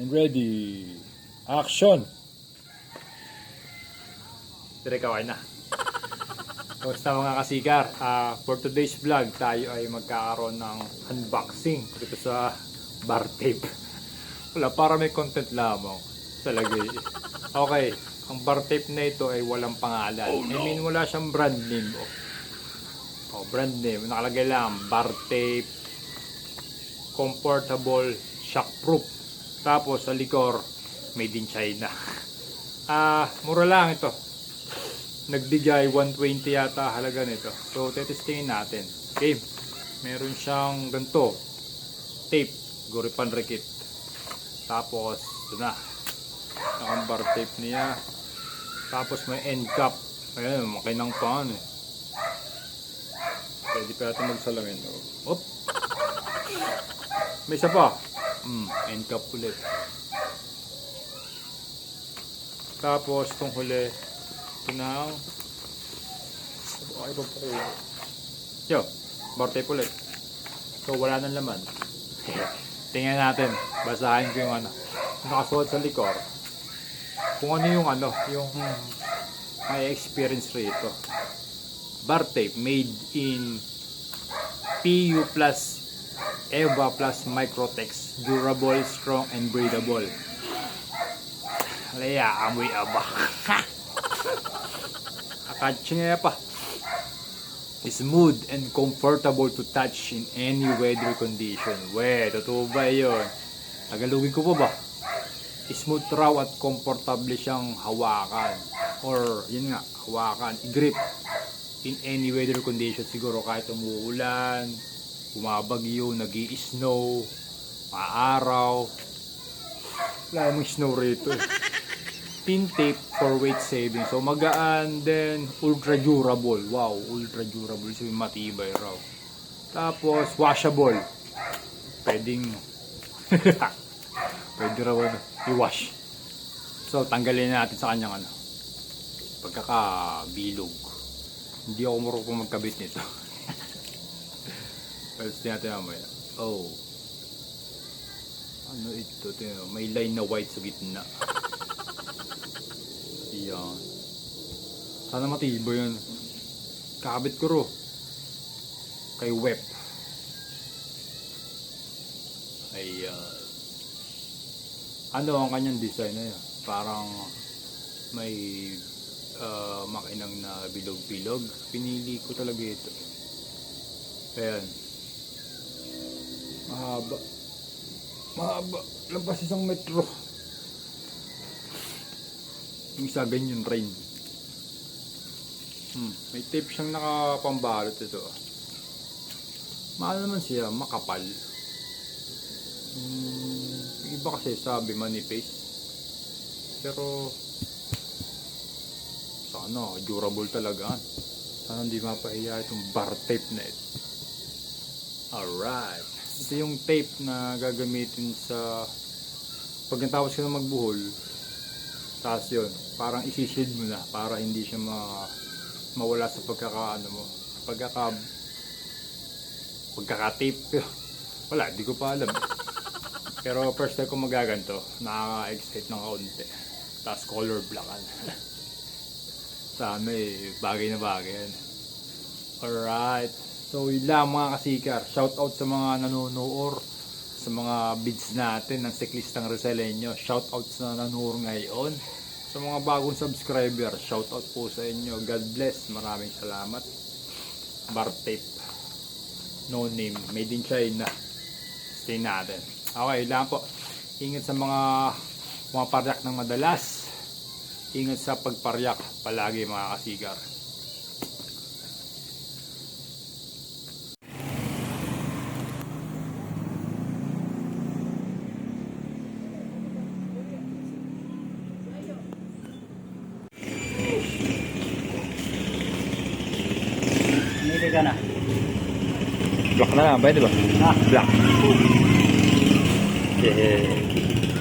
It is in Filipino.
And ready. Action! Dire kaway na. Kamusta mga kasikar? Ah, for today's vlog, tayo ay magkakaroon ng unboxing dito sa bar tape. Wala, para may content lamang sa lagay. Okay, ang bar tape na ito ay walang pangalan. I mean, wala siyang brand name. Oh, oh brand name. Nakalagay lang, bar tape, comfortable, shockproof. Tapos sa likor, made in China. Ah, mura lang ito nagbigay 120 yata halaga nito. So, tetestingin natin. Okay. Meron siyang ganito. Tape. Guripan rekit. Tapos, ito na. Nakambar tape niya. Tapos, may end cap. Ayan, makinang pa ano eh. Pwede pa natin magsalamin. Oh. Op. May isa pa. Hmm, end cap ulit. Tapos, itong huli, ito na ay po yo bar tape ulit. So wala nang laman. Tingnan natin. Basahin ko yung ano. Nakasuot sa likor. Kung ano yung ano yung may experience rito. Bar tape made in PU plus EVA plus Microtex durable, strong, and breathable Alaya, amoy aba. Akatsinga pa. Smooth and comfortable to touch in any weather condition. We, totoo ba yun? Tagalugin ko pa ba? Smooth raw at comfortable siyang hawakan. Or, yun nga, hawakan, grip in any weather condition. Siguro kahit umuulan, bumabagyo, nag snow maaraw. Wala namang snow rito eh pin tape for weight saving. So magaan then ultra durable. Wow, ultra durable. So matibay raw. Tapos washable. Pwedeng pwede raw ano, i-wash. So tanggalin natin sa kanyang ano pagkakabilog. Hindi ako marunong magkabit nito. Tingnan natin mamaya. Oh. Ano ito? Tingnan, may line na white sa gitna. Yan. Sana matibay yun. Kakabit ko ro. Kay web. Ayan. Ano ang kanyang design na yan? Parang may uh, makinang na bilog-bilog. Pinili ko talaga ito. Ayan. Mahaba. Mahaba. Lampas isang metro. Yung isa ganyan rin. Hmm, may tape siyang nakapambalot ito. Mahal naman siya, makapal. Hmm, iba kasi sabi manipis. Pero sana durable talaga. Sana hindi mapahiya itong bar tape na ito. Alright. Ito yung tape na gagamitin sa pag natapos ka na magbuhol, tapos yun, parang isi-shield mo na para hindi siya ma mawala sa pagkakaano mo. Pagkaka pagkaka-tape. Wala, hindi ko pa alam. Pero first time ko magaganto, nakaka-excite ng kaunti. Tapos color blackan. Sana eh, bagay na bagay yan. Alright. So yun mga kasikar. Shout out sa mga nanonood sa mga bids natin ng siklistang Rizaleño. Shout out sa nanonood ngayon. Sa mga bagong subscriber, shout out po sa inyo. God bless. Maraming salamat. Bar tape. No name. Made in China. Stay natin. Okay lang po. Ingat sa mga mga paryak ng madalas. Ingat sa pagparyak palagi mga kasigar. Hindi ka na. Black na lang, ba? Ha? Black. Yeah.